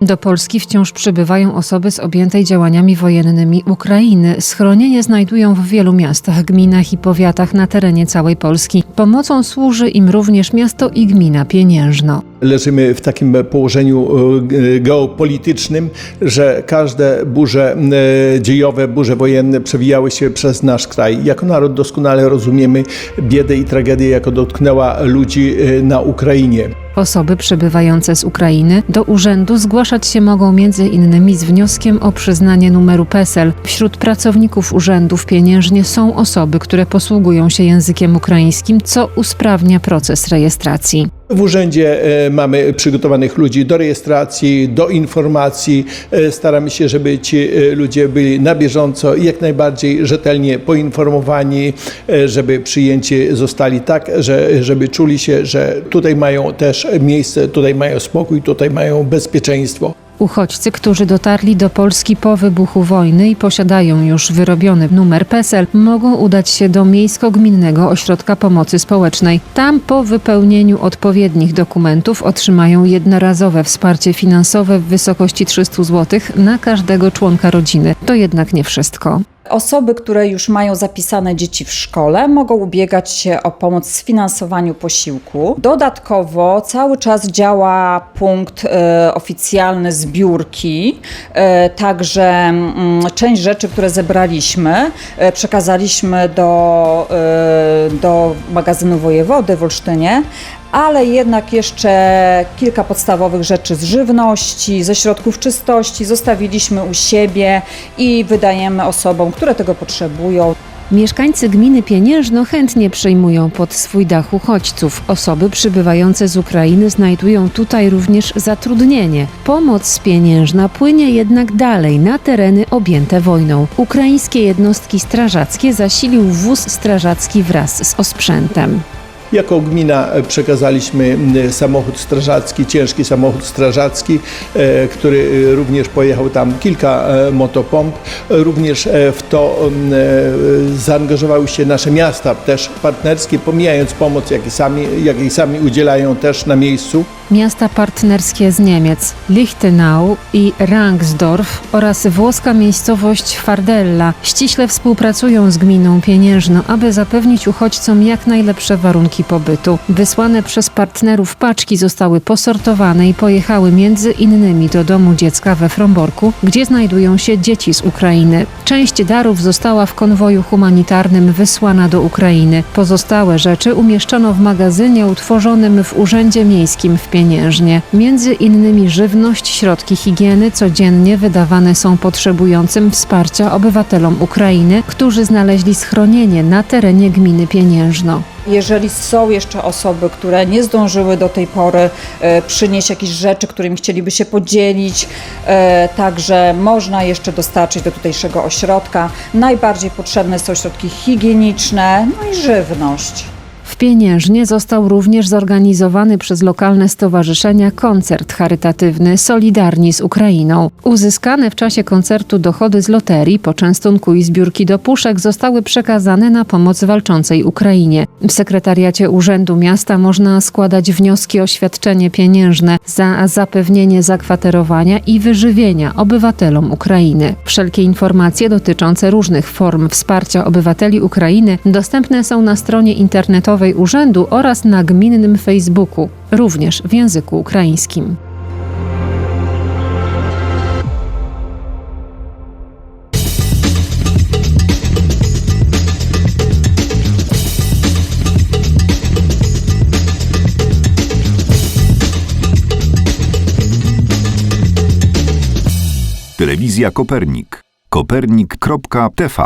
Do Polski wciąż przybywają osoby z objętej działaniami wojennymi Ukrainy. Schronienie znajdują w wielu miastach, gminach i powiatach na terenie całej Polski. Pomocą służy im również miasto i gmina Pieniężno. Leżymy w takim położeniu e, geopolitycznym, że każde burze e, dziejowe, burze wojenne przewijały się przez nasz kraj. Jako naród doskonale rozumiemy biedę i tragedię, jaka dotknęła ludzi e, na Ukrainie. Osoby przybywające z Ukrainy do urzędu zgłaszać się mogą innymi z wnioskiem o przyznanie numeru PESEL. Wśród pracowników urzędów pieniężnie są osoby, które posługują się językiem ukraińskim, co usprawnia proces rejestracji. W urzędzie e, mamy przygotowanych ludzi do rejestracji, do informacji. E, Staramy się, żeby ci e, ludzie byli na bieżąco i jak najbardziej rzetelnie poinformowani, żeby przyjęci zostali tak, że, żeby czuli się, że tutaj mają też miejsce, tutaj mają spokój, tutaj mają bezpieczeństwo. Uchodźcy, którzy dotarli do Polski po wybuchu wojny i posiadają już wyrobiony numer PESEL, mogą udać się do Miejsko-Gminnego Ośrodka Pomocy Społecznej. Tam po wypełnieniu odpowiednich dokumentów otrzymają jednorazowe wsparcie finansowe w wysokości 300 zł na każdego członka rodziny. To jednak nie wszystko. Osoby, które już mają zapisane dzieci w szkole, mogą ubiegać się o pomoc w sfinansowaniu posiłku. Dodatkowo cały czas działa punkt e, oficjalny zbiórki, e, także mm, część rzeczy, które zebraliśmy, e, przekazaliśmy do, e, do magazynu wojewody w Olsztynie, ale jednak jeszcze kilka podstawowych rzeczy z żywności, ze środków czystości zostawiliśmy u siebie i wydajemy osobom, które tego potrzebują. Mieszkańcy gminy Pieniężno chętnie przyjmują pod swój dach uchodźców. Osoby przybywające z Ukrainy znajdują tutaj również zatrudnienie. Pomoc Pieniężna płynie jednak dalej na tereny objęte wojną. Ukraińskie jednostki strażackie zasilił wóz strażacki wraz z osprzętem. Jako gmina e, przekazaliśmy samochód strażacki, ciężki samochód strażacki, e, który e, również pojechał tam kilka motopomp. Również w to zaangażowały się nasze miasta też partnerskie, pomijając pomoc, jakiej sami, jakiej sami udzielają też na miejscu. Miasta partnerskie z Niemiec, Lichtenau i Rangsdorf oraz włoska miejscowość Fardella ściśle współpracują z gminą Pieniężno, aby zapewnić uchodźcom jak najlepsze warunki pobytu. Wysłane przez partnerów paczki zostały posortowane i pojechały między innymi do domu dziecka we Fromborku, gdzie znajdują się dzieci z Ukrainy. Część darów została w konwoju humanitarnym wysłana do Ukrainy. Pozostałe rzeczy umieszczono w magazynie utworzonym w Urzędzie Miejskim w Pieniężnie. Między innymi żywność, środki higieny codziennie wydawane są potrzebującym wsparcia obywatelom Ukrainy, którzy znaleźli schronienie na terenie gminy Pieniężno. Jeżeli są jeszcze osoby, które nie zdążyły do tej pory e, przynieść jakieś rzeczy, którymi chcieliby się podzielić, e, także można jeszcze dostarczyć do tutejszego ośrodka. Najbardziej potrzebne są środki higieniczne, no i żywność. Pieniężnie został również zorganizowany przez lokalne stowarzyszenia koncert charytatywny Solidarni z Ukrainą. Uzyskane w czasie koncertu dochody z loterii, poczęstunku i zbiórki do puszek zostały przekazane na pomoc walczącej Ukrainie. W sekretariacie Urzędu Miasta można składać wnioski o świadczenie pieniężne za zapewnienie zakwaterowania i wyżywienia obywatelom Ukrainy. Wszelkie informacje dotyczące różnych form wsparcia obywateli Ukrainy dostępne są na stronie internetowej urzędu oraz na gminnym Facebooku, również w języku ukraińskim. Telewizja Kopernik. Kopernik.tv